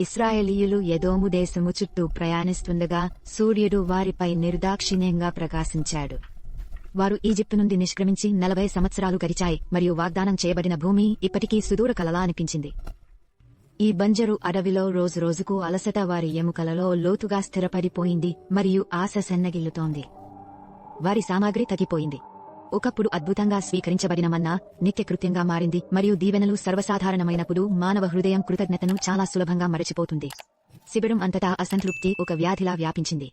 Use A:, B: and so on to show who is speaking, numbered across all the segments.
A: ఇస్రాయేలీయులు ఎదోము దేశము చుట్టూ ప్రయాణిస్తుండగా సూర్యుడు వారిపై నిర్దాక్షిణ్యంగా ప్రకాశించాడు. వారు ఈజిప్టు నుండి నిష్క్రమించి నలభై సంవత్సరాలు గడిచాయి మరియు వాగ్దానం చేయబడిన భూమి ఇప్పటికీ సుదూర కలలా అనిపించింది. ఈ బంజరు అడవిలో రోజురోజుకు అలసట వారి ఎముకలలో లోతుగా స్థిరపడిపోయింది మరియు ఆశ సన్నగిల్లుతోంది. వారి సామాగ్రి తగ్గిపోయింది. ఒకప్పుడు అద్భుతంగా స్వీకరించబడిన మన్నా నిత్యకృత్యంగా మారింది మరియు దీవెనలు సర్వసాధారణమైనప్పుడు మానవ హృదయం కృతజ్ఞతను చాలా సులభంగా మరచిపోతుంది. శిబిరం అంతటా అసంతృప్తి ఒక వ్యాధిలా వ్యాపించింది.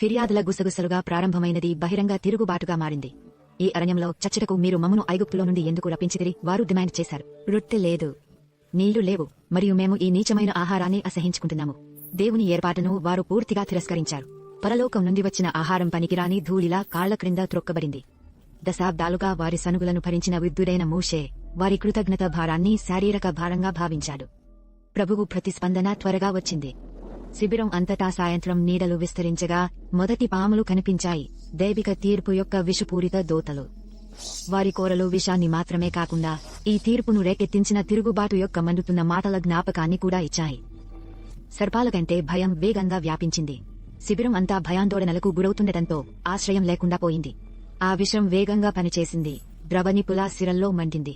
A: ఫిర్యాదుల గుసగుసలుగా ప్రారంభమైనది బహిరంగ తిరుగుబాటుగా మారింది. ఈ అరణ్యంలో చచ్చటకు మీరు మమ్మను ఐగుప్తులో నుండి ఎందుకు రప్పించిదిరి వారు డిమాండ్ చేశారు. రొట్టె లేదు. నీళ్ళు లేవు. మరియు మేము ఈ నీచమైన ఆహారాన్ని అసహించుకుంటున్నాము. దేవుని ఏర్పాటును వారు పూర్తిగా తిరస్కరించారు. పరలోకం నుండి వచ్చిన ఆహారం పనికిరాని ధూళిలా కాళ్ళ క్రింద త్రొక్కబడింది. దశాబ్దాలుగా వారి సనుగులను భరించిన విద్యుడైన మూషే వారి కృతజ్ఞత భారాన్ని శారీరక భారంగా భావించాడు. ప్రభువు ప్రతిస్పందన త్వరగా వచ్చింది. శిబిరం అంతటా సాయంత్రం నీడలు విస్తరించగా మొదటి పాములు కనిపించాయి. దైవిక తీర్పు యొక్క విషపూరిత దోతలు. వారి కోరలు విషాన్ని మాత్రమే కాకుండా ఈ తీర్పును రేకెత్తించిన తిరుగుబాటు యొక్క మండుతున్న మాటల జ్ఞాపకాన్ని కూడా ఇచ్చాయి. సర్పాల కంటే భయం వేగంగా వ్యాపించింది. శిబిరం అంతా భయాందోళనలకు గురవుతుండటంతో ఆశ్రయం లేకుండా పోయింది. ఆ విషం వేగంగా పనిచేసింది. ద్రవనిపులా సిరల్లో మండింది.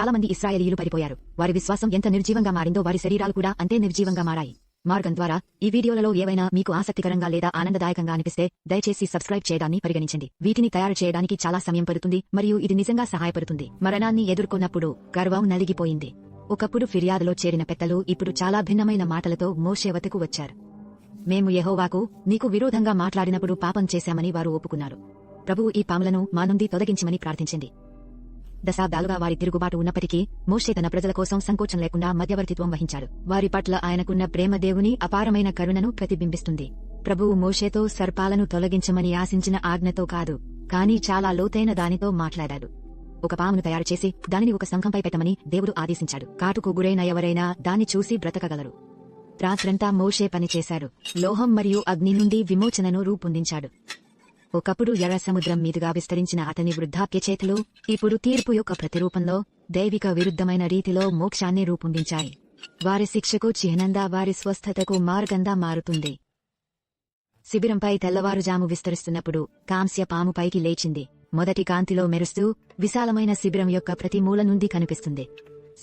A: చాలా మంది పడిపోయారు. వారి విశ్వాసం ఎంత నిర్జీవంగా మారిందో వారి శరీరాలు కూడా అంతే నిర్జీవంగా మారాయి. మార్గం ద్వారా ఈ వీడియోలలో ఏవైనా మీకు ఆసక్తికరంగా లేదా ఆనందదాయకంగా అనిపిస్తే దయచేసి సబ్స్క్రైబ్ చేయడాన్ని పరిగణించండి. వీటిని తయారు చేయడానికి చాలా సమయం పడుతుంది మరియు ఇది నిజంగా సహాయపడుతుంది. మరణాన్ని ఎదుర్కొన్నప్పుడు గర్వం నలిగిపోయింది. ఒకప్పుడు ఫిర్యాదులో చేరిన పెద్దలు ఇప్పుడు చాలా భిన్నమైన మాటలతో మోషేవతకు వచ్చారు. మేము యహోవాకు నీకు విరోధంగా మాట్లాడినప్పుడు పాపం చేశామని వారు ఒప్పుకున్నారు. ప్రభువు ఈ పాములను మా నుండి తొలగించమని ప్రార్థించింది దశాబ్దాలుగా వారి తిరుగుబాటు ఉన్నప్పటికీ మోషే తన ప్రజల కోసం సంకోచం లేకుండా మధ్యవర్తిత్వం వహించాడు. వారి పట్ల ఆయనకున్న ప్రేమ దేవుని అపారమైన కరుణను ప్రతిబింబిస్తుంది. ప్రభువు మోషేతో సర్పాలను తొలగించమని ఆశించిన ఆజ్ఞతో కాదు కానీ చాలా లోతైన దానితో మాట్లాడాడు. ఒక పామును తయారు చేసి దానిని ఒక సంఘంపై పెట్టమని దేవుడు ఆదేశించాడు. కాటుకు గురైన ఎవరైనా దాన్ని చూసి బ్రతకగలరు. రాత్రంతా మోషే పనిచేశాడు లోహం మరియు అగ్ని నుండి విమోచనను రూపొందించాడు. ఒకప్పుడు ఎర్ర సముద్రం మీదుగా విస్తరించిన అతని వృద్ధాప్య చేతులు ఇప్పుడు తీర్పు యొక్క ప్రతిరూపంలో దైవిక విరుద్ధమైన రీతిలో మోక్షాన్ని రూపొందించాయి. వారి శిక్షకు చిహ్నంగా వారి స్వస్థతకు మార్గంగా మారుతుంది. శిబిరంపై తెల్లవారుజాము విస్తరిస్తున్నప్పుడు కాంస్య పాము పైకి లేచింది. మొదటి కాంతిలో మెరుస్తూ విశాలమైన శిబిరం యొక్క ప్రతి మూల నుండి కనిపిస్తుంది.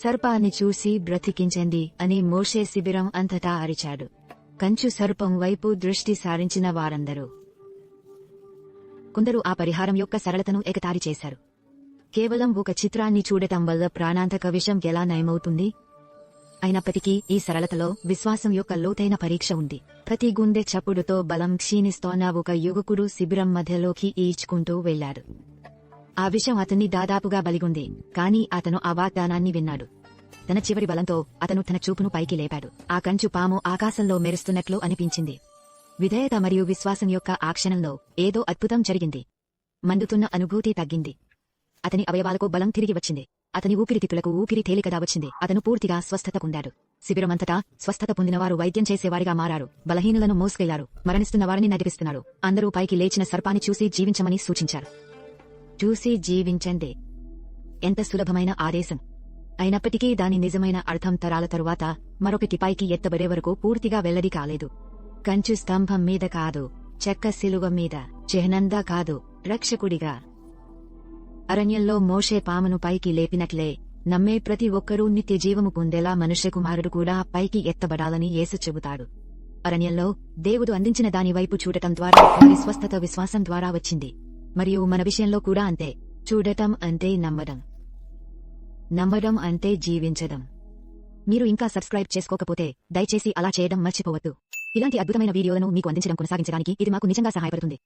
A: సర్పాన్ని చూసి బ్రతికించండి అని మోషే శిబిరం అంతటా అరిచాడు. కంచు సర్పం వైపు దృష్టి సారించిన వారందరూ. కొందరు ఆ పరిహారం యొక్క సరళతను ఎగతారి చేశారు. కేవలం ఒక చిత్రాన్ని చూడటం వల్ల ప్రాణాంతక విషం ఎలా నయమవుతుంది? అయినప్పటికీ ఈ సరళతలో విశ్వాసం యొక్క లోతైన పరీక్ష ఉంది. ప్రతి గుండె చప్పుడుతో బలం క్షీణిస్తోన్న ఒక యువకుడు శిబిరం మధ్యలోకి ఈడ్చుకుంటూ వెళ్ళాడు ఆ విషం అతన్ని దాదాపుగా బలిగుంది కాని అతను ఆ వాగ్దానాన్ని విన్నాడు. తన చివరి బలంతో అతను తన చూపును పైకి లేపాడు. ఆ కంచు పాము ఆకాశంలో మెరుస్తున్నట్లు అనిపించింది. విధేయత మరియు విశ్వాసం యొక్క ఆ క్షణంలో ఏదో అద్భుతం జరిగింది. మండుతున్న అనుభూతి తగ్గింది. అతని అవయవాలకు బలం తిరిగి వచ్చింది. అతని ఊపిరితిత్తులకు ఊపిరి తేలికగా వచ్చింది. అతను పూర్తిగా స్వస్థత పొందాడు. శిబిరమంతటా స్వస్థత పొందినవారు వైద్యం చేసేవారిగా మారారు. బలహీనులను మోసుకెళ్ళారు. మరణిస్తున్న వారిని నడిపిస్తున్నారు. అందరూ పైకి లేచిన సర్పాన్ని చూసి జీవించమని సూచించారు. చూసి జీవించండి. ఎంత సులభమైన ఆదేశం. అయినప్పటికీ దాని నిజమైన అర్థం తరాల తరువాత మరొకటి పైకి ఎత్తబడే వరకు పూర్తిగా వెల్లడి కాలేదు. కంచు స్తంభం మీద కాదు చెక్క శిలువ మీద చిహ్నందా కాదు రక్షకుడిగా. అరణ్యంలో మోషే పామును పైకి లేపినట్లే నమ్మే ప్రతి ఒక్కరూ నిత్య జీవము పొందేలా మనుష్య కుమారుడు కూడా పైకి ఎత్తబడాలని యేసు చెబుతాడు. అరణ్యంలో దేవుడు అందించిన దాని వైపు చూడటం ద్వారా వారి స్వస్థత విశ్వాసం ద్వారా వచ్చింది. మరియు మన విషయంలో కూడా అంతే చూడటం అంటే నమ్మడం. నమ్మడం అంటే జీవించడం. మీరు ఇంకా సబ్స్క్రైబ్ చేసుకోకపోతే దయచేసి అలా చేయడం మర్చిపోవద్దు. ఇలాంటి అద్భుతమైన వీడియోలను మీకు అందించడం కొనసాగించడానికి ఇది మాకు నిజంగా సహాయపడుతుంది.